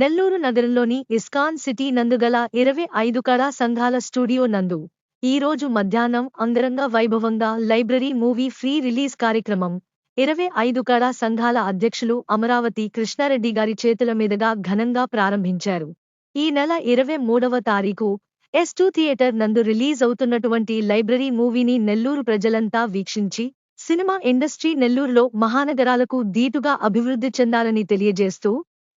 నెల్లూరు నగరంలోని ISKCON city నందుగల ఇరవై ఐదు కళా సంఘాల స్టూడియో నందు ఈ రోజు మధ్యాహ్నం అంగరంగ వైభవంగా లైబ్రరీ మూవీ ఫ్రీ రిలీజ్ కార్యక్రమం. ఇరవై ఐదు కళా సంఘాల అధ్యక్షులు అమరావతి కృష్ణారెడ్డి గారి చేతుల మీదుగా ఘనంగా ప్రారంభించారు. ఈ నెల ఇరవై మూడవ తారీఖు ఎస్ టూ థియేటర్ నందు రిలీజ్ అవుతున్నటువంటి లైబ్రరీ మూవీని నెల్లూరు ప్రజలంతా వీక్షించి సినిమా ఇండస్ట్రీ నెల్లూరులో మహానగరాలకు దీటుగా అభివృద్ధి చెందాలని తెలియజేస్తూ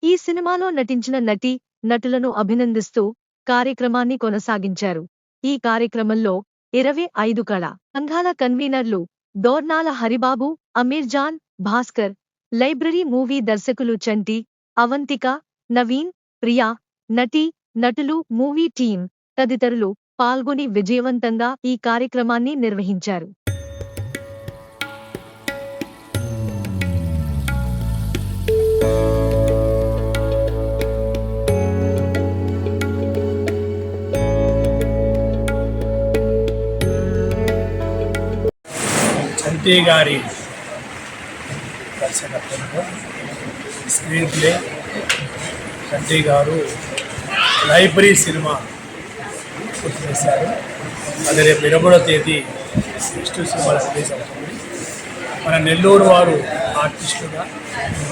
ఈ సినిమాలో నటించిన నటి నటులను అభినందిస్తూ కార్యక్రమాన్ని కొనసాగించారు. ఈ కార్యక్రమంలో ఇరవై ఐదు కళ సంఘాల కన్వీనర్లు దోర్నాల హరిబాబు అమీర్జాన్ భాస్కర్ లైబ్రరీ మూవీ దర్శకులు చంటి అవంతిక నవీన్ ప్రియా నటి నటులు మూవీ టీం తదితరులు పాల్గొని విజయవంతంగా ఈ కార్యక్రమాన్ని నిర్వహించారు. చంటి గారి దర్శకత్వంలో స్క్రీన్ ప్లే చంటి గారు లైబ్రరీ సినిమా పూర్తి చేశారు. అది రేపు ఇరవై తేదీ నెక్స్ట్ సినిమా రిలీజ్ అవుతుంది. మన నెల్లూరు వారు ఆర్టిస్టుగా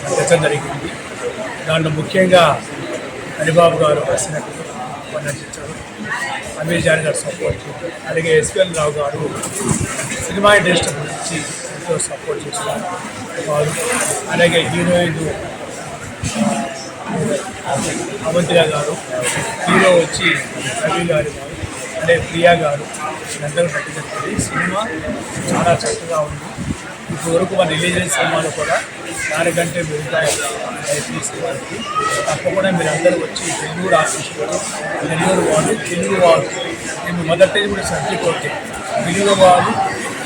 నచ్చడం జరిగింది. దాంట్లో ముఖ్యంగా హరిబాబు గారు దర్శనకు నటించారు. అమీర్ గారి సపోర్ట్ అలాగే ఎస్పిఎల్ రావు గారు సినిమా ఇండస్ట్రీ గురించి ఎంతో సపోర్ట్ చేస్తున్నారు వారు అలాగే హీరోయిన్ అవంతిక గారు హీరో వచ్చి రవి గారు గారు ప్రియా గారు అందరూ నటించారు సినిమా చాలా చక్కగా ఉంది. ఇప్పటివరకు మన రిలీజ్ సినిమాలు కూడా దానికంటే మెరుగ్గా తప్పకుండా మీరు అందరూ వచ్చి నెల్లూరు ఆశిస్తున్నారు నెల్లూరు వాళ్ళు తెలుగు వాళ్ళు నేను మొదటి కూడా సబ్జెక్ట్ ఓకే. తెలుగు వాళ్ళు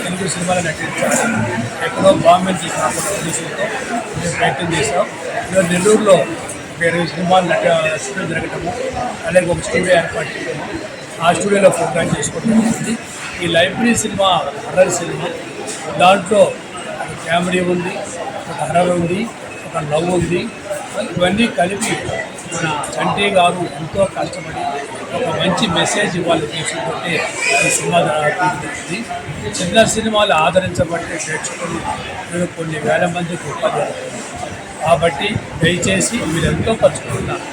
తెలుగు సినిమాలు నటించాలి. ఎక్కడో గవర్నమెంట్ కాకుండా ఉద్దేశంతో మేము ప్రయత్నం చేసాం ఈరోజు నెల్లూరులో వేరే ఇరవై సినిమాలు నట స్టూడియో జరగటము అలాగే ఒక స్టూడియో ఏర్పాటు చేయడము ఆ స్టూడియోలో ప్రోగ్రామ్ చేసుకోవడం జరిగింది ఈ లైబ్రరీ సినిమా హర్రర్ సినిమా దాంట్లో కామెడీ ఉంది. హర్రర్ ఉంది ఒక లవ్ ఉంది. ఇవన్నీ కలిపి మన చంటి గారు ఎంతో కష్టపడి ఒక మంచి మెసేజ్ ఇవ్వాలి తీసుకుంటే ఈ సినిమా తీర్చింది చిన్న సినిమాలు ఆదరించబట్టే ప్రేక్షకులు నేను కొన్ని వేల మందికి ఉపాధి కాబట్టి దయచేసి మీరు ఎంతో పంచుకుంటున్నారు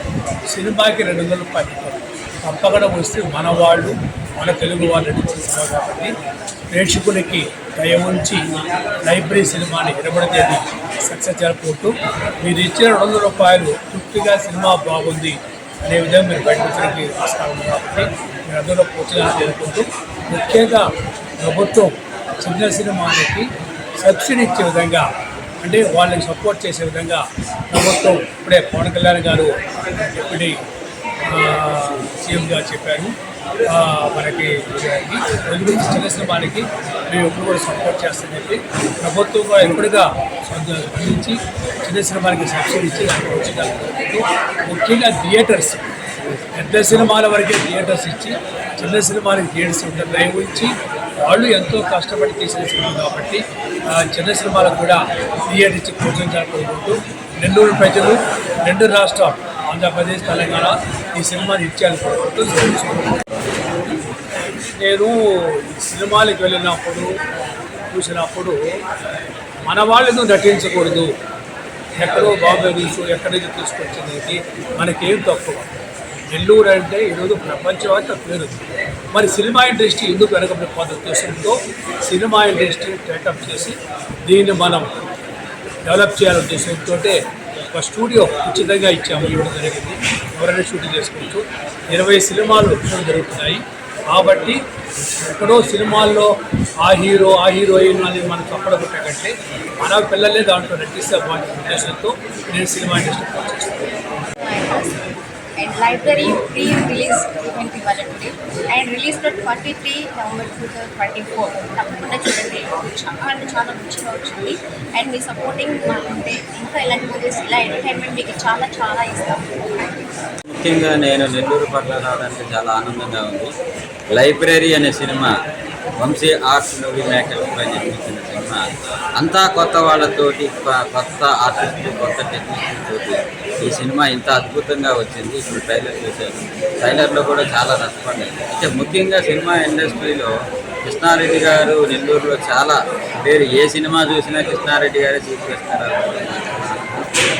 సినిమాకి రెండు వందల పట్టుకోరు తప్పకుండా వస్తే మన వాళ్ళు మన తెలుగు వాళ్ళు నటించిన సినిమా కాబట్టి ప్రేక్షకులకి దయ ఉంచి లైబ్రరీ సినిమాని ఇరవై సక్సెస్ జరుపుకుంటూ మీరు ఇచ్చిన రెండు వందల రూపాయలు తృప్తిగా సినిమా బాగుంది అనే విధంగా మీరు బయట ఆస్కారం ఉంది కాబట్టి మీరు అందరూ ప్రోత్సాహం జరుపుకుంటూ ముఖ్యంగా ప్రభుత్వం చిన్న సినిమాలకి సబ్సిడీ ఇచ్చే విధంగా అంటే వాళ్ళని సపోర్ట్ చేసే విధంగా ప్రభుత్వం ఇప్పుడే పవన్ కళ్యాణ్ గారు డిప్యూటీ సీఎం గారు చెప్పారు. మనకి తెలుగు చిన్న సినిమాలకి మేము ఎప్పుడు కూడా సపోర్ట్ చేస్తామని చెప్పి ప్రభుత్వం కూడా ఎప్పుడుగా స్పందించి చిన్న సినిమాలకి సబ్సిడీ ఇచ్చి దానికి ముఖ్యంగా థియేటర్స్ పెద్ద సినిమాల వరకే థియేటర్స్ ఇచ్చి చిన్న సినిమాలకి థియేటర్స్ ఉంటారు దయవుంచి వాళ్ళు ఎంతో కష్టపడి తీసిన సినిమా కాబట్టి చిన్న సినిమాలకు కూడా థియేటర్ ఇచ్చి ప్రోత్సహించాలని కోరుకుంటూ నెల్లూరు ప్రజలు రెండు రాష్ట్రాలు ఆంధ్రప్రదేశ్ తెలంగాణ ఈ సినిమాని ఇచ్చేయాలని కోరుకుంటూ నేను సినిమాలకు వెళ్ళినప్పుడు చూసినప్పుడు మన వాళ్ళను నటించకూడదు? ఎక్కడో బాబు న్యూస్ ఎక్కడి నుంచి తీసుకొచ్చింది మనకేం తక్కువ? నెల్లూరు అంటే ఈరోజు ప్రపంచమంతా పేరు. మరి సినిమా ఇండస్ట్రీ ఎందుకు వెనకబడిపోతున్న ఉద్దేశంతో సినిమా ఇండస్ట్రీ టేకప్ చేసి దీన్ని మనం డెవలప్ చేయాలనే ఉద్దేశంతో ఒక స్టూడియో ఉచితంగా ఇచ్చాము. ఇవ్వడం జరిగింది. ఎవరైనా షూటింగ్ చేసుకోవచ్చు. ఇరవై సినిమాలు జరుగుతున్నాయి. కాబట్టి ఎక్కడో సినిమాల్లో ఆ హీరో ఆ హీరోయిన్ అని మనం చప్పడ కొట్టకంటే మన పిల్లలే దాంట్లో నటిస్తే బాగుంటుంది ఉద్దేశంతో నేను సినిమా ఇండస్ట్రీ పనిచేస్తాను and library pre-release event today and release date forty three November two thousand twenty four తప్పకుండా చూడండి. చాలా అంటే చాలా మంచిగా వచ్చింది. అండ్ మీ సపోర్టింగ్ మాకుంటే ఇంకా ఇలాంటి మూవీస్ ఇలా ఎంటర్టైన్మెంట్ మీకు చాలా చాలా ఇస్తాం ముఖ్యంగా నేను నెల్లూరు పట్ల రావడానికి చాలా ఆనందంగా ఉంది. లైబ్రరీ అనే cinema Vamsi arts movie makers పై నిర్మించిన సినిమా. అంతా కొత్త వాళ్ళతోటి కొ- కొత్త ఆర్టిస్టులు కొత్త టెక్నీషియన్ తోటి ఈ సినిమా ఇంత అద్భుతంగా వచ్చింది. ఇప్పుడు ట్రైలర్ చూశాను. ట్రైలర్లో కూడా చాలా నష్టపడ్డాయి అయితే ముఖ్యంగా సినిమా ఇండస్ట్రీలో కృష్ణారెడ్డి గారు నెల్లూరులో చాలా పేరు ఏ సినిమా చూసినా కృష్ణారెడ్డి గారే చూపిస్తారు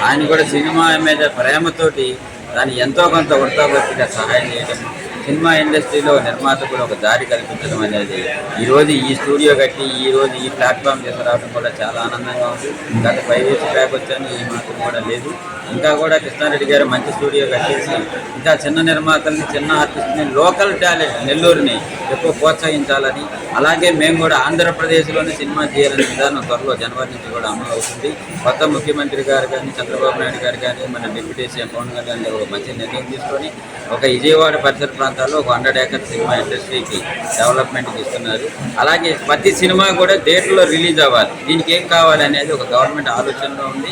ఆయన కూడా సినిమా మీద ప్రేమతోటి దాన్ని ఎంతో కొంత ఉడతాబట్టిగా సహాయం చేయడం సినిమా ఇండస్ట్రీలో నిర్మాత కూడా ఒక దారి కల్పించడం అనేది ఈ రోజు ఈ స్టూడియో కట్టి ఈ రోజు ఈ ప్లాట్ఫామ్ తీసుకురావడం కూడా చాలా ఆనందంగా ఉంది. గత ఫైవ్ ఇయర్స్ బ్యాక్ వచ్చాను ఈ మాత్రం కూడా లేదు. ఇంకా కూడా కృష్ణారెడ్డి గారు మంచి స్టూడియో కట్టేసి ఇంకా చిన్న నిర్మాతల్ని చిన్న ఆర్టిస్ట్ని లోకల్ టాలెంట్ నెల్లూరుని ఎక్కువ ప్రోత్సహించాలని అలాగే మేము కూడా ఆంధ్రప్రదేశ్లోనే సినిమా చేయాలనే విధానం త్వరలో జనవరి నుంచి కూడా అమలు అవుతుంది. కొత్త ముఖ్యమంత్రి గారు కానీ చంద్రబాబు నాయుడు గారు కానీ మన డిప్యూటీ సీఎం పవన్ కళ్యాణ్ గారు ఒక మంచి నిర్ణయం తీసుకొని ఒక విజయవాడ పరిసర ప్రాంతాల్లో ఒక హండ్రెడ్ ఏకర్ సినిమా ఇండస్ట్రీకి డెవలప్మెంట్కి ఇస్తున్నారు. అలాగే ప్రతి సినిమా కూడా థియేటర్లో రిలీజ్ అవ్వాలి. దీనికి ఏం కావాలి అనేది ఒక గవర్నమెంట్ ఆలోచనలో ఉంది.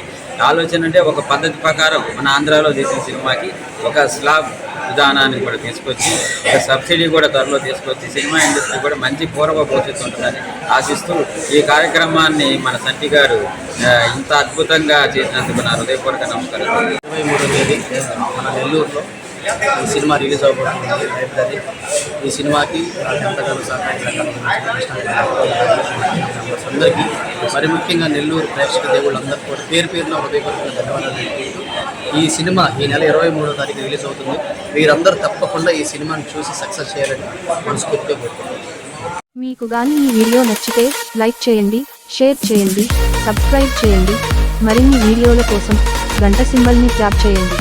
ఆలోచన అంటే ఒక పద్ధతి ప్రకారం మన ఆంధ్రాలో తీసిన సినిమాకి ఒక స్లాబ్ విధానాన్ని కూడా తీసుకొచ్చి ఒక సబ్సిడీ కూడా త్వరలో తీసుకొచ్చి సినిమా ఇండస్ట్రీ కూడా మంచి పూర్వ భవిష్యత్తు ఉంటుందని ఆశిస్తూ ఈ కార్యక్రమాన్ని మన సంటి గారు ఇంత అద్భుతంగా చేసినందుకు నా హృదయపూర్వక నమస్కారం ఇరవై మూడో తేదీ మన నెల్లూరులో ఈ సినిమా రిలీజ్ అవ్వబోతుంది లైబ్రరీ ఈ సినిమాకి ఎంతగానో అందరికీ మరి ముఖ్యంగా నెల్లూరు ప్రేక్షక దేవుళ్ళందరూ కూడా పేరు పేరున హృదయపూర్వక ధన్యవాదాలు ఈ సినిమా ఈ నెల ఇరవై మూడో తారీఖు రిలీజ్ అవుతుంది. మీరందరూ తప్పకుండా ఈ సినిమాని చూసి సక్సెస్ చేయాలని మనస్ఫూర్తిగా కోరుకుంటున్నాను. మీకు గాని ఈ వీడియో నచ్చితే లైక్ చేయండి షేర్ చేయండి సబ్స్క్రైబ్ చేయండి. మరిన్ని వీడియోల కోసం గంట సింబల్ని ట్యాప్ చేయండి.